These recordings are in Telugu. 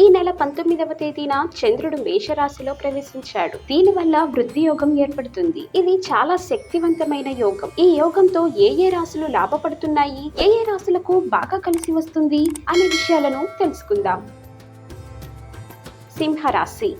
ఈ నెల పంతొమ్మిదవ తేదీన చంద్రుడు మేషరాశిలో ప్రవేశించాడు. దీనివల్ల వృద్ధి యోగం ఏర్పడుతుంది. ఇది చాలా శక్తివంతమైన యోగం. ఈ యోగంతో ఏ ఏ రాశులు లాభపడుతున్నాయి? ఏ ఏ రాశులకు బాగా కలిసి వస్తుంది? అనే విషయాలను తెలుసుకుందాం. సింహరాశి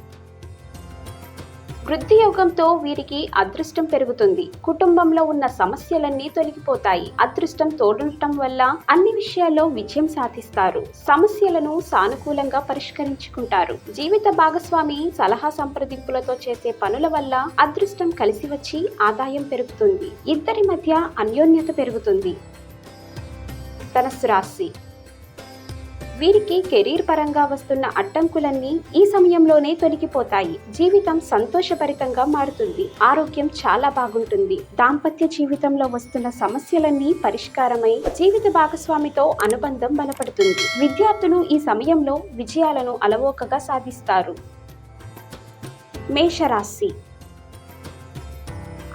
వృద్ధి యోగంతో వీరికి అదృష్టం పెరుగుతుంది. కుటుంబంలో ఉన్న సమస్యలన్నీ తొలగిపోతాయి. అదృష్టం తోడుండటం వల్ల అన్ని విషయాల్లో విజయం సాధిస్తారు. సమస్యలను సానుకూలంగా పరిష్కరించుకుంటారు. జీవిత భాగస్వామి సలహా సంప్రదింపులతో చేసే పనుల వల్ల అదృష్టం కలిసి వచ్చి ఆదాయం పెరుగుతుంది. ఇద్దరి మధ్య అన్యోన్యత పెరుగుతుంది. ధనస్సు రాశి వీరికి కెరీర్ పరంగా వస్తున్న అడ్డంకులన్నీ ఈ సమయంలోనే తొలగిపోతాయి. జీవితం సంతోషభరితంగా మారుతుంది. ఆరోగ్యం చాలా బాగుంటుంది. దాంపత్య జీవితంలో వస్తున్న సమస్యలన్నీ పరిష్కారమై జీవిత భాగస్వామితో అనుబంధం బలపడుతుంది. విద్యార్థులు ఈ సమయంలో విజయాలను అలవోకగా సాధిస్తారు. మేషరాశి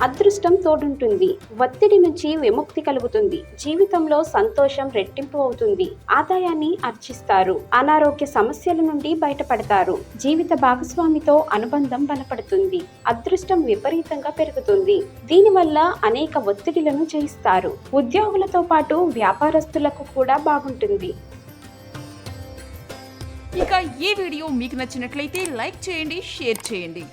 అదృష్టం తోడుంటుంది. ఒత్తిడి నుంచి విముక్తి కలుగుతుంది. జీవితంలో సంతోషం రెట్టింపు అవుతుంది. ఆదాయాన్ని అర్జిస్తారు అనారోగ్య సమస్యల నుండి బయటపడతారు. జీవిత భాగస్వామితో అనుబంధం బలపడుతుంది. అదృష్టం విపరీతంగా పెరుగుతుంది. దీనివల్ల అనేక ఒత్తిడిలను జయిస్తారు ఉద్యోగులతో పాటు వ్యాపారస్తులకు కూడా బాగుంటుంది. ఇక ఈ వీడియో మీకు నచ్చినట్లయితే లైక్ చేయండి షేర్ చేయండి.